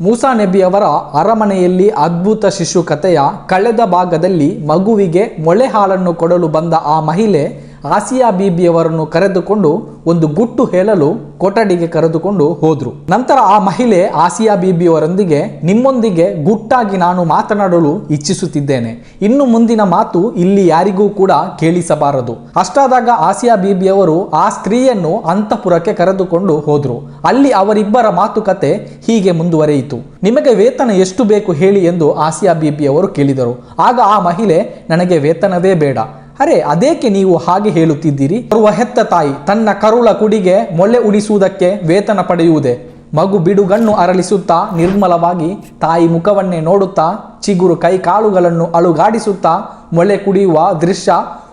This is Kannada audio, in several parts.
ಮೂಸಾ ನೆಬಿಯವರ ಅರಮನೆಯಲ್ಲಿ ಅದ್ಭುತ ಶಿಶು ಕಥೆಯ ಕಳೆದ ಭಾಗದಲ್ಲಿ ಮಗುವಿಗೆ ಮೊಳೆ ಹಾಲನ್ನು ಕೊಡಲು ಬಂದ ಆ ಮಹಿಳೆ ಆಸಿಯಾ ಬೀಬಿಯವರನ್ನು ಕರೆದುಕೊಂಡು ಒಂದು ಗುಟ್ಟು ಹೇಳಲು ಕೊಠಡಿಗೆ ಕರೆದುಕೊಂಡು ಹೋದರು. ನಂತರ ಆ ಮಹಿಳೆ ಆಸಿಯಾ ಬೀಬಿಯವರೊಂದಿಗೆ, ನಿಮ್ಮೊಂದಿಗೆ ಗುಟ್ಟಾಗಿ ನಾನು ಮಾತನಾಡಲು ಇಚ್ಛಿಸುತ್ತಿದ್ದೇನೆ. ಇನ್ನು ಮುಂದಿನ ಮಾತು ಇಲ್ಲಿ ಯಾರಿಗೂ ಕೂಡ ಕೇಳಿಸಬಾರದು. ಅಷ್ಟಾದಾಗ ಆಸಿಯಾ ಬೀಬಿಯವರು ಆ ಸ್ತ್ರೀಯನ್ನು ಅಂತಃಪುರಕ್ಕೆ ಕರೆದುಕೊಂಡು ಹೋದರು. ಅಲ್ಲಿ ಅವರಿಬ್ಬರ ಮಾತುಕತೆ ಹೀಗೆ ಮುಂದುವರೆಯಿತು. ನಿಮಗೆ ವೇತನ ಎಷ್ಟು ಬೇಕು ಹೇಳಿ ಎಂದು ಆಸಿಯಾ ಬೀಬಿಯವರು ಕೇಳಿದರು. ಆಗ ಆ ಮಹಿಳೆ, ನನಗೆ ವೇತನವೇ ಬೇಡ. ಅರೆ, ಅದೇಕೆ ನೀವು ಹಾಗೆ ಹೇಳುತ್ತಿದ್ದೀರಿ? ಬರುವ ಹೆತ್ತ ತಾಯಿ, ತನ್ನ ಕರುಳ ಕುಡಿಗೆ ಮೊಳೆ ಉಡಿಸುವುದಕ್ಕೆ ವೇತನ ಪಡೆಯುವುದೇ? ಮಗು ಬಿಡುಗಣ್ಣು ಅರಳಿಸುತ್ತಾ, ನಿರ್ಮಲವಾಗಿ ತಾಯಿ ಮುಖವನ್ನೇ ನೋಡುತ್ತಾ, ಚಿಗುರು ಕೈ ಕಾಳುಗಳನ್ನು ಅಳುಗಾಡಿಸುತ್ತಾ ಮೊಳೆ ಕುಡಿಯುವ ದೃಶ್ಯ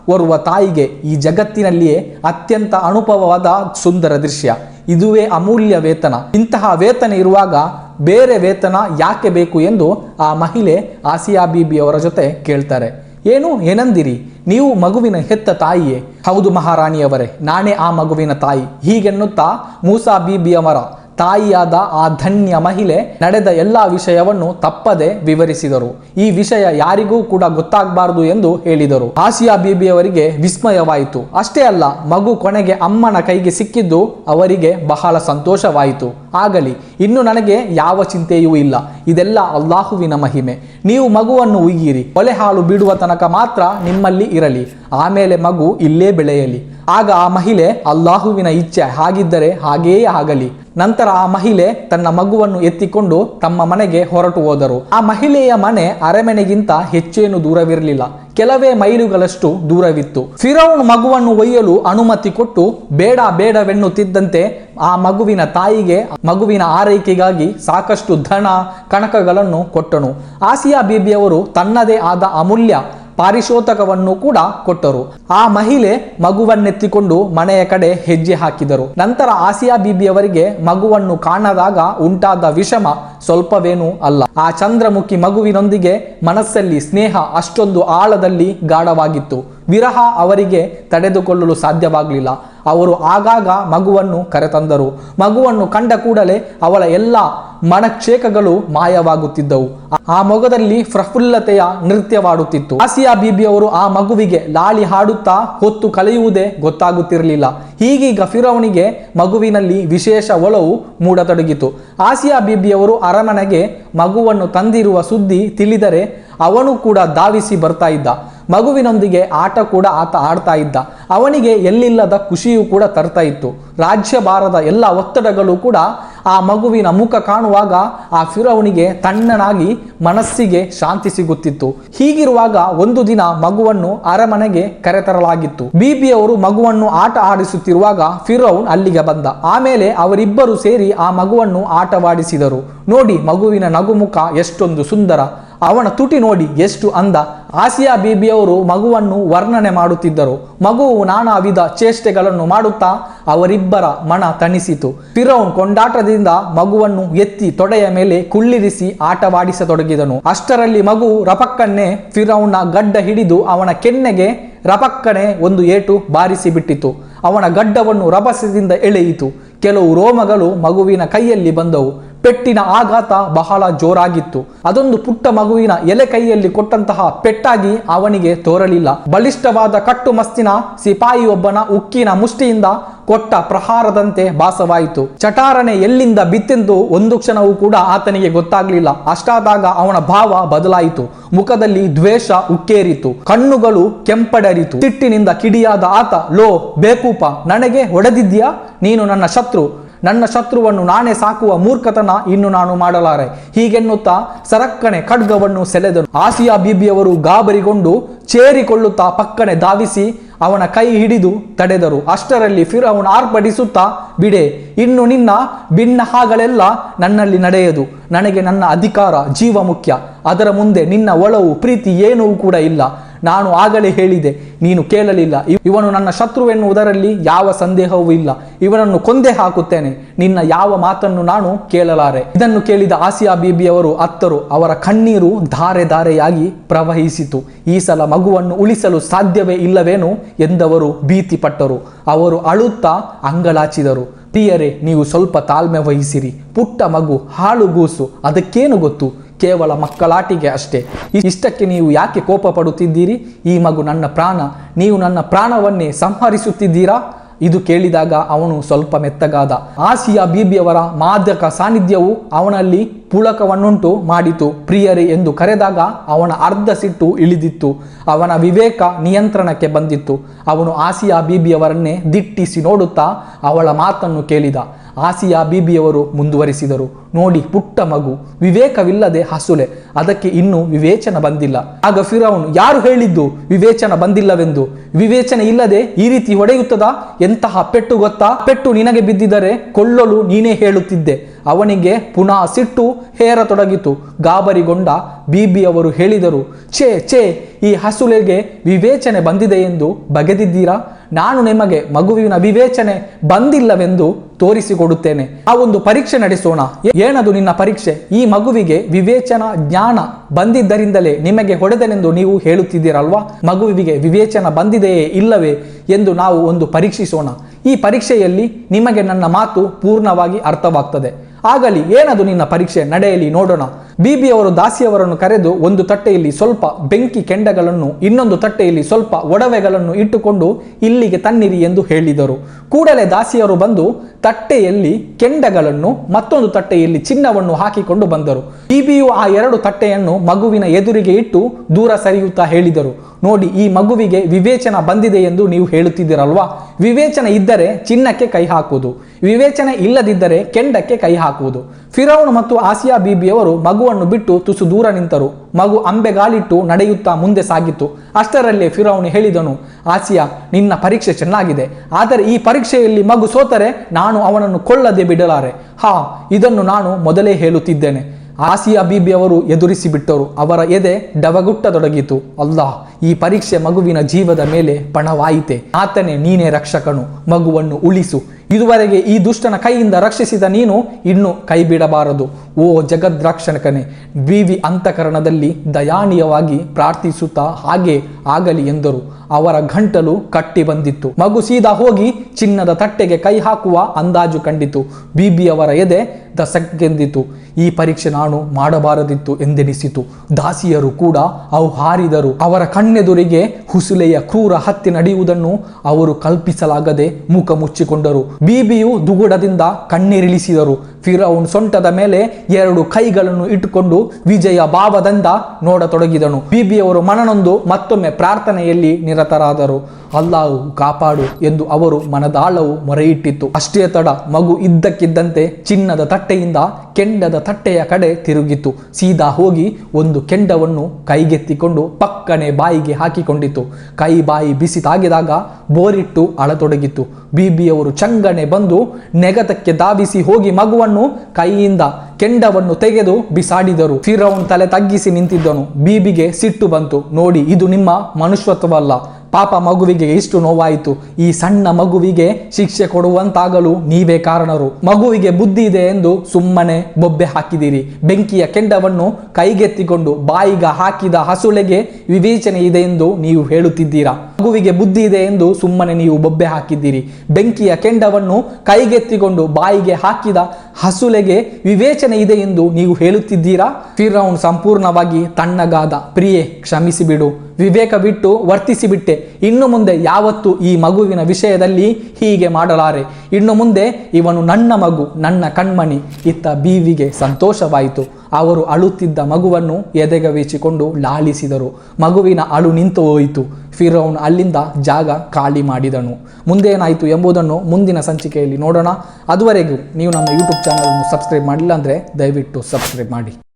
ಓರ್ವ ತಾಯಿಗೆ ಈ ಜಗತ್ತಿನಲ್ಲಿಯೇ ಅತ್ಯಂತ ಅನುಭವವಾದ ಸುಂದರ ದೃಶ್ಯ. ಇದುವೇ ಅಮೂಲ್ಯ ವೇತನ. ಇಂತಹ ವೇತನ ಇರುವಾಗ ಬೇರೆ ವೇತನ ಯಾಕೆ ಬೇಕು ಎಂದು ಆ ಮಹಿಳೆ ಆಸಿಯಾ ಬೀಬಿಯವರ ಜೊತೆ ಕೇಳ್ತಾರೆ. ಏನು? ಏನಂದಿರಿ? ನೀವು ಮಗುವಿನ ಹೆತ್ತ ತಾಯಿಯೇ? ಹೌದು ಮಹಾರಾಣಿಯವರೇ, ನಾನೇ ಆ ಮಗುವಿನ ತಾಯಿ. ಹೀಗೆನ್ನುತ್ತಾ ಮೂಸಾ ಬೀಬಿಯವರ ತಾಯಿಯಾದ ಆ ಧನ್ಯ ಮಹಿಳೆ ನಡೆದ ಎಲ್ಲ ವಿಷಯವನ್ನು ತಪ್ಪದೆ ವಿವರಿಸಿದರು. ಈ ವಿಷಯ ಯಾರಿಗೂ ಕೂಡ ಗೊತ್ತಾಗಬಾರದು ಎಂದು ಹೇಳಿದರು. ಆಸಿಯಾ ಬೀಬಿಯವರಿಗೆ ವಿಸ್ಮಯವಾಯಿತು. ಅಷ್ಟೇ ಅಲ್ಲ, ಮಗು ಕೊನೆಗೆ ಅಮ್ಮನ ಕೈಗೆ ಸಿಕ್ಕಿದ್ದು ಅವರಿಗೆ ಬಹಳ ಸಂತೋಷವಾಯಿತು. ಆಗಲಿ, ಇನ್ನು ನನಗೆ ಯಾವ ಚಿಂತೆಯೂ ಇಲ್ಲ. ಇದೆಲ್ಲ ಅಲ್ಲಾಹುವಿನ ಮಹಿಮೆ. ನೀವು ಮಗುವನ್ನು ಉಯ್ಯಿರಿ. ಒಲೆ ಹಾಲು ಬಿಡುವ ತನಕ ಮಾತ್ರ ನಿಮ್ಮಲ್ಲಿ ಇರಲಿ. ಆಮೇಲೆ ಮಗು ಇಲ್ಲೇ ಬೆಳೆಯಲಿ. ಆಗ ಆ ಮಹಿಳೆ ಅಲ್ಲಾಹುವಿನ ಇಚ್ಛೆ ಹಾಗಿದ್ದರೆ ಹಾಗೆಯೇ ಆಗಲಿ. ನಂತರ ಆ ಮಹಿಳೆ ತನ್ನ ಮಗುವನ್ನು ಎತ್ತಿಕೊಂಡು ತಮ್ಮ ಮನೆಗೆ ಹೊರಟು ಹೋದರು. ಆ ಮಹಿಳೆಯ ಮನೆ ಅರಮನೆಗಿಂತ ಹೆಚ್ಚೇನು ದೂರವಿರಲಿಲ್ಲ. ಕೆಲವೇ ಮೈಲುಗಳಷ್ಟು ದೂರವಿತ್ತು. ಫಿರೌನ್ ಮಗುವನ್ನು ಒಯ್ಯಲು ಅನುಮತಿ ಕೊಟ್ಟು ಬೇಡ ಬೇಡವೆನ್ನುತ್ತಿದ್ದಂತೆ ಆ ಮಗುವಿನ ತಾಯಿಗೆ ಮಗುವಿನ ಆರೈಕೆಗಾಗಿ ಸಾಕಷ್ಟು ಧನ, ಕಣಕಗಳನ್ನು ಕೊಟ್ಟನು. ಆಸಿಯಾ ಬೀಬಿಯವರು ತನ್ನದೇ ಆದ ಅಮೂಲ್ಯ ಪಾರಿಶೋಧಕವನ್ನು ಕೂಡ ಕೊಟ್ಟರು. ಆ ಮಹಿಳೆ ಮಗುವನ್ನೆತ್ತಿಕೊಂಡು ಮನೆಯ ಕಡೆ ಹೆಜ್ಜೆ ಹಾಕಿದರು. ನಂತರ ಆಸಿಯಾ ಬೀಬಿಯವರಿಗೆ ಮಗುವನ್ನು ಕಾಣದಾಗ ಉಂಟಾದ ವಿಷಮ ಸ್ವಲ್ಪವೇನೂ ಅಲ್ಲ. ಆ ಚಂದ್ರಮುಖಿ ಮಗುವಿನೊಂದಿಗೆ ಮನಸ್ಸಲ್ಲಿ ಸ್ನೇಹ ಅಷ್ಟೊಂದು ಆಳದಲ್ಲಿ ಗಾಢವಾಗಿತ್ತು. ವಿರಹ ಅವರಿಗೆ ತಡೆದುಕೊಳ್ಳಲು ಸಾಧ್ಯವಾಗಲಿಲ್ಲ. ಅವರು ಆಗಾಗ ಮಗುವನ್ನು ಕರೆತಂದರು. ಮಗುವನ್ನು ಕಂಡ ಕೂಡಲೇ ಅವಳ ಎಲ್ಲ ಮನಕ್ಷೇಕಗಳು ಮಾಯವಾಗುತ್ತಿದ್ದವು. ಆ ಮೊಗದಲ್ಲಿ ಪ್ರಫುಲ್ಲತೆಯ ನೃತ್ಯವಾಡುತ್ತಿತ್ತು. ಆಸಿಯಾ ಬೀಬಿಯವರು ಆ ಮಗುವಿಗೆ ಲಾಳಿ ಹಾಡುತ್ತಾ ಹೊತ್ತು ಕಳೆಯುವುದೇ ಗೊತ್ತಾಗುತ್ತಿರಲಿಲ್ಲ. ಹೀಗೀಗ ಫಿರೌನಿಗೆ ಮಗುವಿನಲ್ಲಿ ವಿಶೇಷ ಒಲವು ಮೂಡತೊಡಗಿತು. ಆಸಿಯಾ ಬೀಬಿಯವರು ಅರಮನೆಗೆ ಮಗುವನ್ನು ತಂದಿರುವ ಸುದ್ದಿ ತಿಳಿದರೆ ಅವನು ಕೂಡ ಧಾವಿಸಿ ಬರ್ತಾ ಇದ್ದ. ಮಗುವಿನೊಂದಿಗೆ ಆಟ ಕೂಡ ಆತ ಆಡ್ತಾ ಇದ್ದ. ಅವನಿಗೆ ಎಲ್ಲಿಲ್ಲದ ಖುಷಿಯೂ ಕೂಡ ತರ್ತಾ ಇತ್ತು. ರಾಜ್ಯಭಾರದ ಎಲ್ಲ ಒತ್ತಡಗಳು ಕೂಡ ಆ ಮಗುವಿನ ಮುಖ ಕಾಣುವಾಗ ಆ ಫಿರೌನಿಗೆ ತಣ್ಣನಾಗಿ ಮನಸ್ಸಿಗೆ ಶಾಂತಿ ಸಿಗುತ್ತಿತ್ತು. ಹೀಗಿರುವಾಗ ಒಂದು ದಿನ ಮಗುವನ್ನು ಅರಮನೆಗೆ ಕರೆತರಲಾಗಿತ್ತು. ಬಿಬಿಯವರು ಮಗುವನ್ನು ಆಟ ಆಡಿಸುತ್ತಿರುವಾಗ ಫಿರೌನ್ ಅಲ್ಲಿಗೆ ಬಂದ. ಆಮೇಲೆ ಅವರಿಬ್ಬರು ಸೇರಿ ಆ ಮಗುವನ್ನು ಆಟವಾಡಿಸಿದರು. ನೋಡಿ ಮಗುವಿನ ನಗುಮುಖ ಎಷ್ಟೊಂದು ಸುಂದರ. ಅವನ ತುಟಿ ನೋಡಿ ಎಷ್ಟು ಅಂದ. ಆಸಿಯಾ ಬೀಬಿಯವರು ಮಗುವನ್ನು ವರ್ಣನೆ ಮಾಡುತ್ತಿದ್ದರು. ಮಗುವು ನಾನಾ ವಿಧ ಚೇಷ್ಟೆಗಳನ್ನು ಮಾಡುತ್ತಾ ಅವರಿಬ್ಬರ ಮನ ತಣಿಸಿತು. ಫಿರೌನ್ ಕೊಂಡಾಟದಿಂದ ಮಗುವನ್ನು ಎತ್ತಿ ತೊಡೆಯ ಮೇಲೆ ಕುಳ್ಳಿರಿಸಿ ಆಟವಾಡಿಸತೊಡಗಿದನು. ಅಷ್ಟರಲ್ಲಿ ಮಗು ರಪಕ್ಕನ್ನೇ ಫಿರೌನ್ನ ಗಡ್ಡ ಹಿಡಿದು ಅವನ ಕೆನ್ನೆಗೆ ರಪಕ್ಕನೆ ಒಂದು ಏಟು ಬಾರಿಸಿ ಬಿಟ್ಟಿತು ಅವನ ಗಡ್ಡವನ್ನು ರಭಸದಿಂದ ಎಳೆಯಿತು. ಕೆಲವು ರೋಮಗಳು ಮಗುವಿನ ಕೈಯಲ್ಲಿ ಬಂದವು. ಪೆಟ್ಟಿನ ಆಘಾತ ಬಹಳ ಜೋರಾಗಿತ್ತು. ಅದೊಂದು ಪುಟ್ಟ ಮಗುವಿನ ಎಲೆ ಕೈಯಲ್ಲಿ ಕೊಟ್ಟಂತಹ ಪೆಟ್ಟಾಗಿ ಅವನಿಗೆ ತೋರಲಿಲ್ಲ. ಬಲಿಷ್ಠವಾದ ಕಟ್ಟುಮಸ್ತಿನ ಸಿಪಾಯಿಯೊಬ್ಬನ ಉಕ್ಕಿನ ಮುಷ್ಟಿಯಿಂದ ಕೊಟ್ಟ ಪ್ರಹಾರದಂತೆ ಭಾಸವಾಯಿತು. ಚಟಾರಣೆ ಎಲ್ಲಿಂದ ಬಿತ್ತೆಂದು ಒಂದು ಕ್ಷಣವೂ ಕೂಡ ಆತನಿಗೆ ಗೊತ್ತಾಗ್ಲಿಲ್ಲ. ಅಷ್ಟಾದಾಗ ಅವನ ಭಾವ ಬದಲಾಯಿತು. ಮುಖದಲ್ಲಿ ದ್ವೇಷ ಉಕ್ಕೇರಿತು. ಕಣ್ಣುಗಳು ಕೆಂಪಡರಿತು. ತಿಟ್ಟಿನಿಂದ ಕಿಡಿಯಾದ ಆತ, ಲೋ, ಬೇಕೂಪ, ನನಗೆ ಹೊಡೆದಿದ್ಯಾ ನೀನು ನನ್ನ ಶತ್ರು. ನನ್ನ ಶತ್ರುವನ್ನು ನಾನೇ ಸಾಕುವ ಮೂರ್ಖತನ ಇನ್ನು ನಾನು ಮಾಡಲಾರೆ. ಹೀಗೆನ್ನುತ್ತಾ ಸರಕ್ಕನೆ ಖಡ್ಗವನ್ನು ಸೆಳೆದನು. ಆಸಿಯಾ ಬೀಬಿಯವರು ಗಾಬರಿಗೊಂಡು ಚೇರಿಕೊಳ್ಳುತ್ತಾ ಪಕ್ಕನೆ ಧಾವಿಸಿ ಅವನ ಕೈ ಹಿಡಿದು ತಡೆದರು. ಅಷ್ಟರಲ್ಲಿ ಫಿರೌನ್ ಆರ್ಭಟಿಸುತ್ತಾ, ಬಿಡೆ, ಇನ್ನು ನಿನ್ನ ಭಿನ್ನಹಾಗಳೆಲ್ಲ ನನ್ನಲ್ಲಿ ನಡೆಯದು. ನನಗೆ ನನ್ನ ಅಧಿಕಾರ ಜೀವ ಮುಖ್ಯ. ಅದರ ಮುಂದೆ ನಿನ್ನ ಒಳವು ಪ್ರೀತಿ ಏನೂ ಕೂಡ ಇಲ್ಲ. ನಾನು ಆಗಲೇ ಹೇಳಿದೆ, ನೀನು ಕೇಳಲಿಲ್ಲ. ಇವನು ನನ್ನ ಶತ್ರುವೆನ್ನುವುದರಲ್ಲಿ ಯಾವ ಸಂದೇಹವೂ ಇಲ್ಲ. ಇವನನ್ನು ಕೊಂದೇ ಹಾಕುತ್ತೇನೆ. ನಿನ್ನ ಯಾವ ಮಾತನ್ನು ನಾನು ಕೇಳಲಾರೆ. ಇದನ್ನು ಕೇಳಿದ ಆಸಿಯಾ ಬೀಬಿಯವರು ಅತ್ತರು. ಅವರ ಕಣ್ಣೀರು ಧಾರೆ ಧಾರೆಯಾಗಿ ಪ್ರವಹಿಸಿತು. ಈ ಸಲ ಮಗುವನ್ನು ಉಳಿಸಲು ಸಾಧ್ಯವೇ ಇಲ್ಲವೇನು ಎಂದವರು ಭೀತಿ ಪಟ್ಟರು ಅವರು ಅಳುತ್ತಾ ಅಂಗಳಾಚಿದರು. ಪ್ರಿಯರೇ, ನೀವು ಸ್ವಲ್ಪ ತಾಳ್ಮೆ ವಹಿಸಿರಿ. ಪುಟ್ಟ ಮಗು ಹಾಳುಗೂಸು. ಅದಕ್ಕೇನು ಗೊತ್ತು? ಕೇವಲ ಮಕ್ಕಳಾಟಿಗೆ ಅಷ್ಟೇ. ಇಷ್ಟಕ್ಕೆ ನೀವು ಯಾಕೆ ಕೋಪ ಪಡುತ್ತಿದ್ದೀರಿ ಈ ಮಗು ನನ್ನ ಪ್ರಾಣ. ನೀವು ನನ್ನ ಪ್ರಾಣವನ್ನೇ ಸಂಹರಿಸುತ್ತಿದ್ದೀರಾ? ಇದು ಕೇಳಿದಾಗ ಅವನು ಸ್ವಲ್ಪ ಮೆತ್ತಗಾದ. ಆಸಿಯಾ ಬೀಬಿಯವರ ಮಾದಕ ಸಾನ್ನಿಧ್ಯವು ಅವನಲ್ಲಿ ಪುಳಕವನ್ನುಂಟು ಮಾಡಿತು. ಪ್ರಿಯರೇ ಎಂದು ಕರೆದಾಗ ಅವನ ಅರ್ಧ ಸಿಟ್ಟು ಇಳಿದಿತ್ತು. ಅವನ ವಿವೇಕ ನಿಯಂತ್ರಣಕ್ಕೆ ಬಂದಿತ್ತು. ಅವನು ಆಸಿಯಾ ಬೀಬಿಯವರನ್ನೇ ದಿಟ್ಟಿಸಿ ನೋಡುತ್ತಾ ಅವಳ ಮಾತನ್ನು ಕೇಳಿದ. ಆಸಿಯಾ ಬೀಬಿಯವರು ಮುಂದುವರಿಸಿದರು. ನೋಡಿ, ಪುಟ್ಟ ಮಗು. ವಿವೇಕವಿಲ್ಲದೆ ಹಸುಲೆ. ಅದಕ್ಕೆ ಇನ್ನೂ ವಿವೇಚನ ಬಂದಿಲ್ಲ. ಆಗ ಫಿರೌನು ಯಾರು ಹೇಳಿದ್ದು? ವಿವೇಚನ ಬಂದಿಲ್ಲವೆಂದು. ವಿವೇಚನೆ ಇಲ್ಲದೆ ಈ ರೀತಿ ಹೊಡೆಯುತ್ತದಾ? ಎಂತಹ ಪೆಟ್ಟು ಗೊತ್ತಾ? ಪೆಟ್ಟು ನಿನಗೆ ಬಿದ್ದಿದರೆ ಕೊಳ್ಳಲು ನೀನೇ ಹೇಳುತ್ತಿದ್ದೆ. ಅವನಿಗೆ ಪುನಃ ಸಿಟ್ಟು ಹೇರತೊಡಗಿತು. ಗಾಬರಿಗೊಂಡ ಬೀಬಿಯವರು ಹೇಳಿದರು, ಛೇ ಛೇ, ಈ ಹಸುಲೆಗೆ ವಿವೇಚನೆ ಬಂದಿದೆ ಎಂದು ಬಗೆದಿದ್ದೀರಾ? ನಾನು ನಿಮಗೆ ಮಗುವಿನ ವಿವೇಚನೆ ಬಂದಿಲ್ಲವೆಂದು ತೋರಿಸಿಕೊಡುತ್ತೇನೆ. ಆ ಒಂದು ಪರೀಕ್ಷೆ ನಡೆಸೋಣ. ಏನದು ನಿನ್ನ ಪರೀಕ್ಷೆ? ಈ ಮಗುವಿಗೆ ವಿವೇಚನ ಜ್ಞಾನ ಬಂದಿದ್ದರಿಂದಲೇ ನಿಮಗೆ ಹೊಡೆದನೆಂದು ನೀವು ಹೇಳುತ್ತಿದ್ದೀರಲ್ವಾ? ಮಗುವಿಗೆ ವಿವೇಚನ ಬಂದಿದೆಯೇ ಇಲ್ಲವೇ ಎಂದು ನಾವು ಒಂದು ಪರೀಕ್ಷಿಸೋಣ. ಈ ಪರೀಕ್ಷೆಯಲ್ಲಿ ನಿಮಗೆ ನನ್ನ ಮಾತು ಪೂರ್ಣವಾಗಿ ಅರ್ಥವಾಗ್ತದೆ. ಆಗಲಿ ಏನದು ನಿನ್ನ ಪರೀಕ್ಷೆ? ನಡೆಯಲಿ, ನೋಡೋಣ. ಬೀಬಿಯವರು ದಾಸಿಯವರನ್ನು ಕರೆದು ಒಂದು ತಟ್ಟೆಯಲ್ಲಿ ಸ್ವಲ್ಪ ಬೆಂಕಿ ಕೆಂಡಗಳನ್ನು, ಇನ್ನೊಂದು ತಟ್ಟೆಯಲ್ಲಿ ಸ್ವಲ್ಪ ಒಡವೆಗಳನ್ನು ಇಟ್ಟುಕೊಂಡು ಇಲ್ಲಿಗೆ ತನ್ನಿರಿ ಎಂದು ಹೇಳಿದರು. ಕೂಡಲೇ ದಾಸಿಯರು ಬಂದು ತಟ್ಟೆಯಲ್ಲಿ ಕೆಂಡಗಳನ್ನು, ಮತ್ತೊಂದು ತಟ್ಟೆಯಲ್ಲಿ ಚಿನ್ನವನ್ನು ಹಾಕಿಕೊಂಡು ಬಂದರು. ಬೀಬಿಯು ಆ ಎರಡು ತಟ್ಟೆಯನ್ನು ಮಗುವಿನ ಎದುರಿಗೆ ಇಟ್ಟು ದೂರ ಸರಿಯುತ್ತಾ ಹೇಳಿದರು. ನೋಡಿ, ಈ ಮಗುವಿಗೆ ವಿವೇಚನ ಬಂದಿದೆ ಎಂದು ನೀವು ಹೇಳುತ್ತಿದ್ದೀರಲ್ವಾ? ವಿವೇಚನೆ ಇದ್ದರೆ ಚಿನ್ನಕ್ಕೆ ಕೈ ಹಾಕುವುದು. ವಿವೇಚನೆ ಇಲ್ಲದಿದ್ದರೆ ಕೆಂಡಕ್ಕೆ ಕೈ ಹಾಕುವುದು. ಫಿರೌನ್ ಮತ್ತು ಆಸಿಯಾ ಬೀಬಿಯವರು ಮಗುವನ್ನು ಬಿಟ್ಟು ತುಸು ದೂರ ನಿಂತರು. ಮಗು ಅಂಬೆಗಾಲಿಟ್ಟು ನಡೆಯುತ್ತಾ ಮುಂದೆ ಸಾಗಿತ್ತು ಅಷ್ಟರಲ್ಲೇ ಫಿರೌನ್ ಹೇಳಿದನು, ಆಸಿಯಾ, ನಿನ್ನ ಪರೀಕ್ಷೆ ಚೆನ್ನಾಗಿದೆ. ಆದರೆ ಈ ಪರೀಕ್ಷೆಯಲ್ಲಿ ಮಗು ಸೋತರೆ ನಾನು ಅವನನ್ನು ಕೊಳ್ಳದೆ ಬಿಡಲಾರೆ. ಹಾ, ಇದನ್ನು ನಾನು ಮೊದಲೇ ಹೇಳುತ್ತಿದ್ದೇನೆ. ಆಸಿಯಾ ಬೀಬಿ ಅವರು ಎದುರಿಸಿ ಬಿಟ್ಟರು ಅವರ ಎದೆ ಡವಗುಟ್ಟತೊಡಗಿತು. ಅಲ್ಲಾ ಈ ಪರೀಕ್ಷೆ ಮಗುವಿನ ಜೀವದ ಮೇಲೆ ಪಣವಾಯಿತೆ. ಆತನೇ ನೀನೇ ರಕ್ಷಕನು, ಮಗುವನ್ನು ಉಳಿಸು. ಇದುವರೆಗೆ ಈ ದುಷ್ಟನ ಕೈಯಿಂದ ರಕ್ಷಿಸಿದ ನೀನು ಇನ್ನು ಕೈ ಬಿಡಬಾರದು ಓ ಜಗದ್ರಾಕ್ಷಣಕನೇ ಬೀವಿ ಅಂತಃಕರಣದಲ್ಲಿ ದಯಾನೀಯವಾಗಿ ಪ್ರಾರ್ಥಿಸುತ್ತಾ ಹಾಗೆ ಆಗಲಿ ಎಂದರು. ಅವರ ಗಂಟಲು ಕಟ್ಟಿ ಬಂದಿತ್ತು. ಮಗು ಸೀದಾ ಹೋಗಿ ಚಿನ್ನದ ತಟ್ಟೆಗೆ ಕೈ ಹಾಕುವ ಅಂದಾಜು ಕಂಡಿತು. ಬೀಬಿಯವರ ಎದೆ ದಸಕ್ಕೆಂದಿತು ಈ ಪರೀಕ್ಷೆ ನಾನು ಮಾಡಬಾರದಿತ್ತು ಎಂದೆನಿಸಿತು. ದಾಸಿಯರು ಕೂಡ ಅವು ಹಾರಿದರು. ಅವರ ಕಣ್ಣೆದುರಿಗೆ ಹುಸುಲೆಯ ಕ್ರೂರ ಹತ್ಯೆ ನಡೆಯುವುದನ್ನು ಅವರು ಕಲ್ಪಿಸಲಾಗದೆ ಮುಖ ಮುಚ್ಚಿಕೊಂಡರು. ಬೀಬಿಯು ದುಗುಡದಿಂದ ಕಣ್ಣೀರಿಳಿಸಿದರು. ಫಿರೌನ್ ಸೊಂಟದ ಮೇಲೆ ಎರಡು ಕೈಗಳನ್ನು ಇಟ್ಟುಕೊಂಡು ವಿಜಯ ಭಾವದಿಂದ ನೋಡತೊಡಗಿದನು. ಬಿಬಿಯವರು ಮನನೊಂದು ಮತ್ತೊಮ್ಮೆ ಪ್ರಾರ್ಥನೆಯಲ್ಲಿ ನಿರತರಾದರು. ಅಲ್ಲಾಹು ಕಾಪಾಡು ಎಂದು ಅವರು ಮನದಾಳವು ಮೊರೆಯಿಟ್ಟಿತ್ತು. ಅಷ್ಟೇ ತಡ ಮಗು ಇದ್ದಕ್ಕಿದ್ದಂತೆ ಚಿನ್ನದ ತಟ್ಟೆಯಿಂದ ಕೆಂಡದ ತಟ್ಟೆಯ ಕಡೆ ತಿರುಗಿತು. ಸೀದಾ ಹೋಗಿ ಒಂದು ಕೆಂಡವನ್ನು ಕೈಗೆತ್ತಿಕೊಂಡು ಪಕ್ಕನೆ ಬಾಯಿಗೆ ಹಾಕಿಕೊಂಡಿತು. ಕೈ ಬಾಯಿ ಬಿಸಿ ತಾಗಿದಾಗ ಬೋರಿಟ್ಟು ಅಳತೊಡಗಿತು. ಬಿಬಿಯವರು ಚಂಗನೆ ಬಂದು ನೆಗತಕ್ಕೆ ಧಾವಿಸಿ ಹೋಗಿ ಮಗುವನ್ನು ಕೈಯಿಂದ ಕೆಂಡವನ್ನು ತೆಗೆದು ಬಿಸಾಡಿದರು. ಫಿರೌನ್ ತಲೆ ತಗ್ಗಿಸಿ ನಿಂತಿದ್ದನು. ಬೀಬಿಗೆ ಸಿಟ್ಟು ಬಂತು. ನೋಡಿ, ಇದು ನಿಮ್ಮ ಮನುಷ್ಯತ್ವವಲ್ಲ. ಪಾಪ ಮಗುವಿಗೆ ಇಷ್ಟು ನೋವಾಯಿತು. ಈ ಸಣ್ಣ ಮಗುವಿಗೆ ಶಿಕ್ಷೆ ಕೊಡುವಂತಾಗಲು ನೀವೇ ಕಾರಣರು. ಮಗುವಿಗೆ ಬುದ್ಧಿ ಇದೆ ಎಂದು ಸುಮ್ಮನೆ ಬೊಬ್ಬೆ ಹಾಕಿದಿರಿ ಬೆಂಕಿಯ ಕೆಂಡವನ್ನು ಕೈಗೆತ್ತಿಕೊಂಡು ಬಾಯಿಗ ಹಾಕಿದ ಹಸುಳೆಗೆ ವಿವೇಚನೆ ಇದೆ ಎಂದು ನೀವು ಹೇಳುತ್ತಿದ್ದೀರಾ? ಮಗುವಿಗೆ ಬುದ್ಧಿ ಇದೆ ಎಂದು ಸುಮ್ಮನೆ ನೀವು ಬೊಬ್ಬೆ ಹಾಕಿದ್ದೀರಿ. ಬೆಂಕಿಯ ಕೆಂಡವನ್ನು ಕೈಗೆತ್ತಿಕೊಂಡು ಬಾಯಿಗೆ ಹಾಕಿದ ಹಸುಲೆಗೆ ವಿವೇಚನೆ ಇದೆ ಎಂದು ನೀವು ಹೇಳುತ್ತಿದ್ದೀರಾ? ಫಿರೌನ್ ಸಂಪೂರ್ಣವಾಗಿ ತಣ್ಣಗಾದ. ಪ್ರಿಯೆ, ಕ್ಷಮಿಸಿಬಿಡು. ವಿವೇಕ ಬಿಟ್ಟು ವರ್ತಿಸಿಬಿಟ್ಟೆ. ಇನ್ನು ಮುಂದೆ ಯಾವತ್ತು ಈ ಮಗುವಿನ ವಿಷಯದಲ್ಲಿ ಹೀಗೆ ಮಾಡಲಾರೆ. ಇನ್ನು ಮುಂದೆ ಇವನು ನನ್ನ ಮಗು, ನನ್ನ ಕಣ್ಮಣಿ. ಇತ್ತ ಬೀವಿಗೆ ಸಂತೋಷವಾಯಿತು. ಅವರು ಅಳುತ್ತಿದ್ದ ಮಗುವನ್ನು ಎದೆಗವಿಚಿಕೊಂಡು ಲಾಲಿಸಿದರು. ಮಗುವಿನ ಅಳು ನಿಂತು ಹೋಯಿತು. ಫಿರೌನ್ ಅಲ್ಲಿಂದ ಜಾಗ ಖಾಲಿ ಮಾಡಿದನು. ಮುಂದೇನಾಯಿತು ಎಂಬುದನ್ನು ಮುಂದಿನ ಸಂಚಿಕೆಯಲ್ಲಿ ನೋಡೋಣ. ಅದುವರೆಗೂ ನೀವು ನಮ್ಮ ಯೂಟ್ಯೂಬ್ ಚಾನಲನ್ನು ಸಬ್ಸ್ಕ್ರೈಬ್ ಮಾಡಿಲ್ಲ ಅಂದರೆ ದಯವಿಟ್ಟು ಸಬ್ಸ್ಕ್ರೈಬ್ ಮಾಡಿ.